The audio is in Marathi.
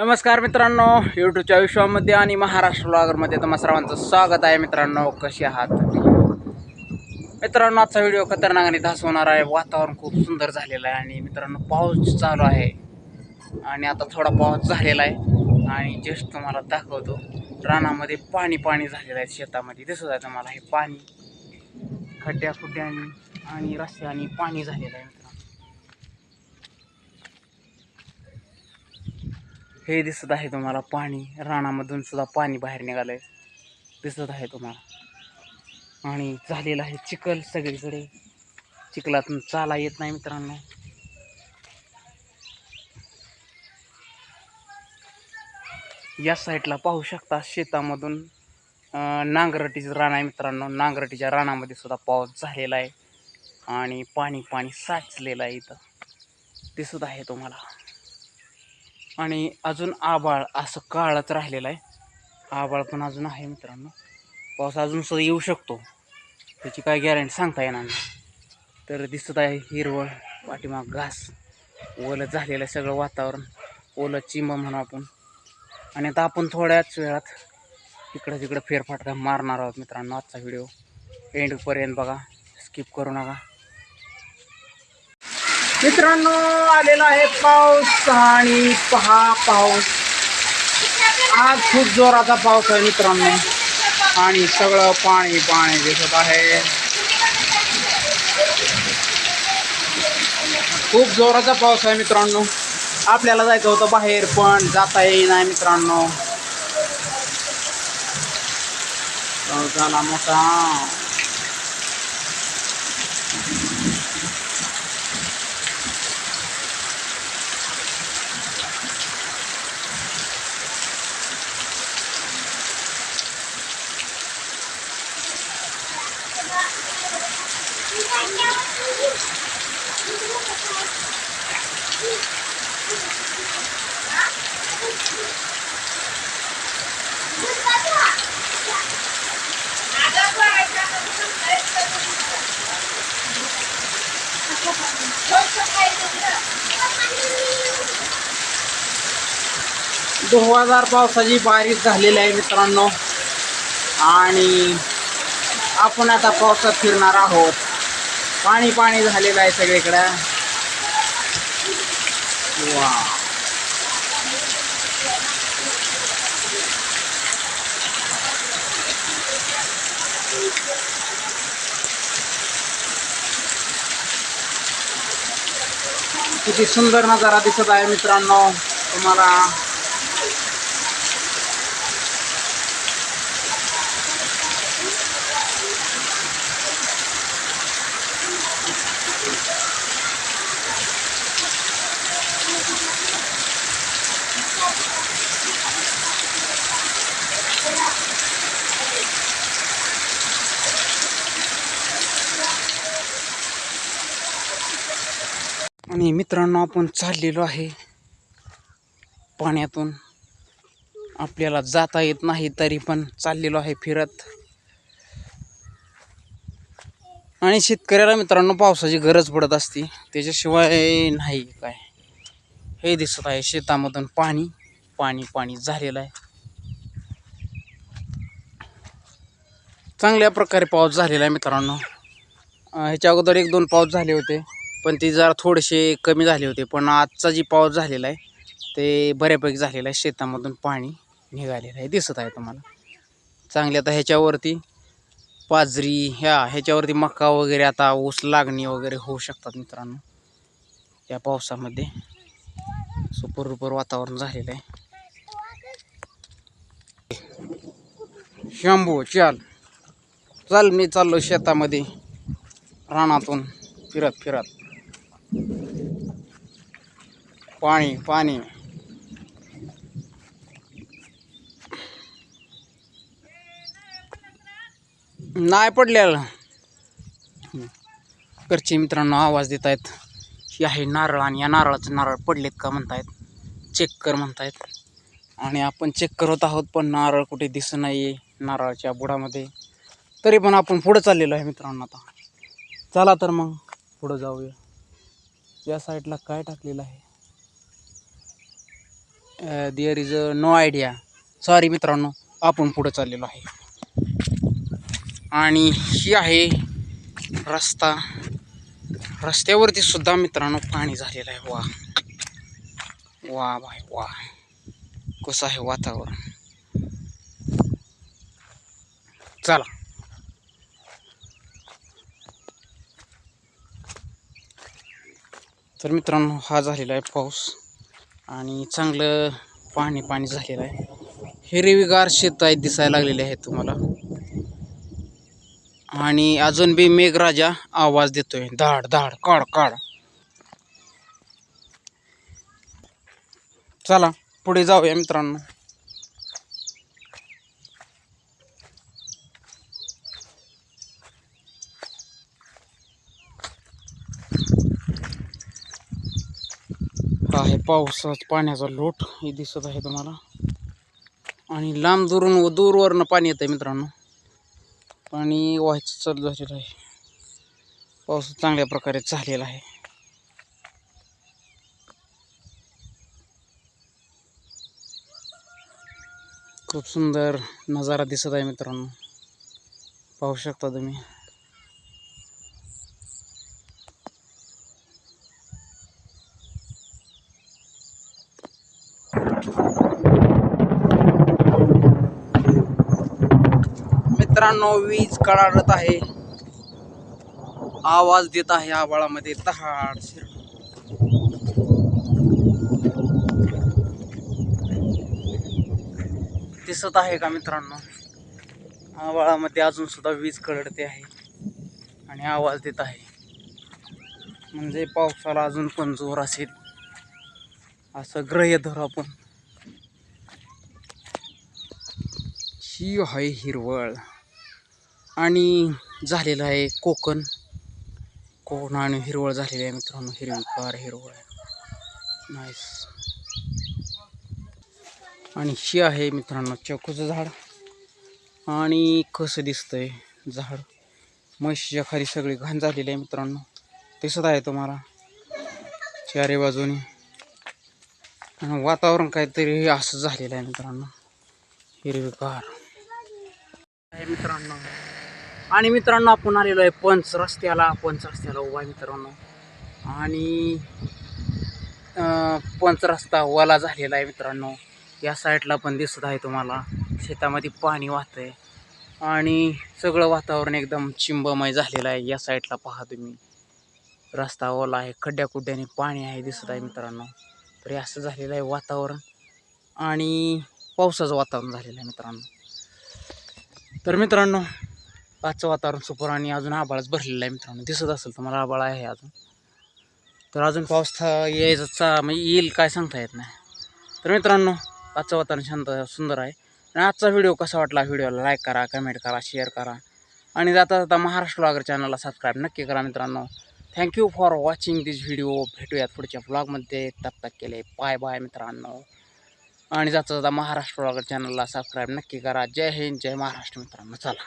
नमस्कार मित्रांनो यूट्यूबच्या विश्वामध्ये आणि महाराष्ट्र ब्लॉगरमध्ये तुम्हा सर्वांचं स्वागत आहे. मित्रांनो कसे आहात मित्रांनो आजचा व्हिडिओ खतरनाक आणि धास होणार आहे. वातावरण खूप सुंदर झालेलं आहे आणि मित्रांनो पाऊस चालू आहे. आणि आता थोडा पाऊस झालेला आहे. आणि जस्ट तुम्हाला दाखवतो रानामध्ये पाणी पाणी झालेलं आहे. शेतामध्ये दिसत आहे तुम्हाला हे पाणी खड्ड्या खुड्ड्यानी आणि रस्त्याने पाणी झालेलं आहे मित्रांनो हे दिसत आहे तुम्हाला पाणी. रानामधून सुद्धा पाणी बाहेर निघालंय. दिसत आहे तुम्हाला. आणि झालेलं आहे चिखल सगळीकडे. चिखलातून चाला येत नाही मित्रांनो. या साईडला पाहू शकता शेतामधून अं, नांगरटीचं रान आहे मित्रांनो. नांगरटीच्या रानामध्ये सुद्धा पाऊस झालेला आहे. आणि पाणी पाणी साचलेलं आहे इथं. दिसत आहे तुम्हाला. आणि अजून आबाळ असं काळच राहिलेलं आहे. आबाळ पण अजून आहे मित्रांनो. पाऊस अजून सुद्धा येऊ शकतो. त्याची काय गॅरंटी सांगता येणार नाही. तर दिसत आहे हिरवळ पाठीमाग घास ओलं झालेलं आहे सगळं वातावरण. ओलं चिंब म्हणू आपण. आणि आता आपण थोड्याच वेळात इकडं तिकडं फेरफाटका मारणार आहोत मित्रांनो आजचा व्हिडिओ. एंडपर्यंत बघा. स्किप करू नका. मित्रांनो आलेला आहे पाऊस आणि पहा पाऊस. आज खूप जोराचा पाऊस आहे मित्रांनो. आणि सगळं पाणी पाणी दिसत आहे. खूप जोराचा पाऊस आहे मित्रांनो. आपल्याला जायचं होतं बाहेर पण जाता येईना मित्रांनो. झाला मोठा. धुवाधार पावसाची बारीक झालेली आहे मित्रांनो. आणि आपण आता पावसात फिरणार आहोत. पाणी पाणी झालेलं आहे सगळीकडं. वा. किती सुंदर नजारा दिसत आहे मित्रांनो तुम्हाला. आणि मित्रांनो आपण चाललेलो आहे पाण्यातून. आपल्याला जाता येत नाही तरी पण चाललेलो आहे फिरत. आणि शेतकऱ्याला मित्रांनो पावसाची गरज पडत असते. त्याच्याशिवाय नाही काय. हे दिसत आहे शेतामधून पाणी. पाणी पाणी झालेलं आहे. चांगल्या प्रकारे पाऊस झालेला आहे मित्रांनो. ह्याच्या अगोदर एक दोन पाऊस झाले होते. पण ते जरा थोडेसे कमी झाले होते पण आजचा जी पाऊस झालेला आहे ते बऱ्यापैकी झालेला आहे. शेतामधून पाणी निघालेलं आहे दिसत आहे तुम्हाला. चांगले आता ह्याच्यावरती पाजरी ह्या ह्याच्यावरती मका वगैरे आता ऊस लागणी वगैरे होऊ शकतात मित्रांनो. या पावसामध्ये सुपर रुपर वातावरण झालेलं आहे. शंभू चाल. चल मी चाललो शेतामध्ये. रानातून फिरत फिरत. पाणी पाणी. नाही पडलेलं. घरचे मित्रांनो आवाज देत आहेत ही आहे नारळ आणि या नारळाचे नारळ पडलेत का म्हणतायत. चेक कर म्हणतायत. आणि आपण चेक करत आहोत पण नारळ कुठे दिसत नाही नारळाच्या बुडामध्ये. तरी पण आपण पुढं चाललेलो आहे मित्रांनो आता. चला तर मग पुढं जाऊया. या साईडला काय टाकलेलं आहे? There is a no idea sorry मित्रांनो आपण पुढं चाललेलो आहे. आणि ही आहे रस्ता. रस्त्यावरती सुद्धा मित्रांनो पाणी झालेलं आहे. वा वा बाय वा कसं आहे वातावरण? चला. तर मित्रांनो हा झालेला आहे पाऊस. आणि चांगलं पाणी पाणी झालेलं आहे. हिरवीगार शेत आहेत दिसायला लागलेले आहेत तुम्हाला. आणि अजून बी मेघराजा आवाज देतोय. धाड धाड काढ काढ. चला पुढे जाऊया मित्रांनो. आहे. पावसाचा पाण्याचा लोट हे दिसत आहे तुम्हाला. आणि लांब दुरून व दूरवरनं पाणी येत आहे मित्रांनो. पाणी व्हायचं चालू झालेलं आहे. पाऊस चांगल्या प्रकारे झालेला आहे. खूप सुंदर नजारा दिसत आहे मित्रांनो. पाहू शकता तुम्ही. मित्रांनो वीज कडाडत आहे. आवाज देत आहे आबाळामध्ये तहाड शिर. दिसत आहे का मित्रांनो? आवाळामध्ये अजून सुद्धा वीज कळते आहे आणि आवाज देत आहे. म्हणजे पावसाला अजून पण जोर असेल. असं ग्रह्य धरू आपण. ही आहे हिरवळ. आणि झालेलं आहे कोकण. कोकण आणि हिरवळ झालेली आहे मित्रांनो. हिरवीकार हिरवळ. नाईस आणि ही आहे मित्रांनो चकूचं झाड. आणि कसं दिसतंय झाड. म्हशीच्या खाली सगळी घाण झालेली आहे मित्रांनो. दिसत आहे तुम्हाला. चारी बाजूनी. आणि वातावरण काहीतरी असं झालेलं आहे मित्रांनो. हिरवीगार. मित्रांनो. आणि मित्रांनो आपण आलेलो आहे पंच रस्त्याला पंच रस्त्याला उभा आहे मित्रांनो. आणि पंच रस्ता ओला झालेला आहे मित्रांनो. या साईडला पण दिसत आहे तुम्हाला. शेतामध्ये पाणी वाहतंय. आणि सगळं वातावरण एकदम चिंबमय झालेलं आहे. या साईडला पहा तुम्ही. रस्ता ओला आहे. खड्ड्या खुड्ड्याने पाणी आहे दिसत आहे मित्रांनो. तर हे असं झालेलं आहे वातावरण. आणि पावसाचं वातावरण झालेलं आहे मित्रांनो. तर मित्रांनो आजचं वातावरण सुपर आणि अजून आबाळच भरलेलं आहे मित्रांनो. दिसत असेल तुम्हाला आबाळ आहे अजून. तर अजून पाऊस था यायचा चा म्हणजे येईल काय सांगता येत नाही. तर मित्रांनो आजचं वातावरण शांत सुंदर आहे. आणि आजचा व्हिडिओ कसा वाटला व्हिडिओला लाईक करा कमेंट करा शेअर करा. आणि जाता जाता महाराष्ट्र ब्लॉगर चॅनलला सबस्क्राईब नक्की करा मित्रांनो. Thank you for watching this video भेटूयात पुढच्या ब्लॉगमध्ये तप तक केले बाय बाय मित्रांनो. आणि जाता जाता महाराष्ट्र ब्लॉगर चॅनलला सबस्क्राईब नक्की करा. जय हिंद जय महाराष्ट्र मित्रांनो. चला.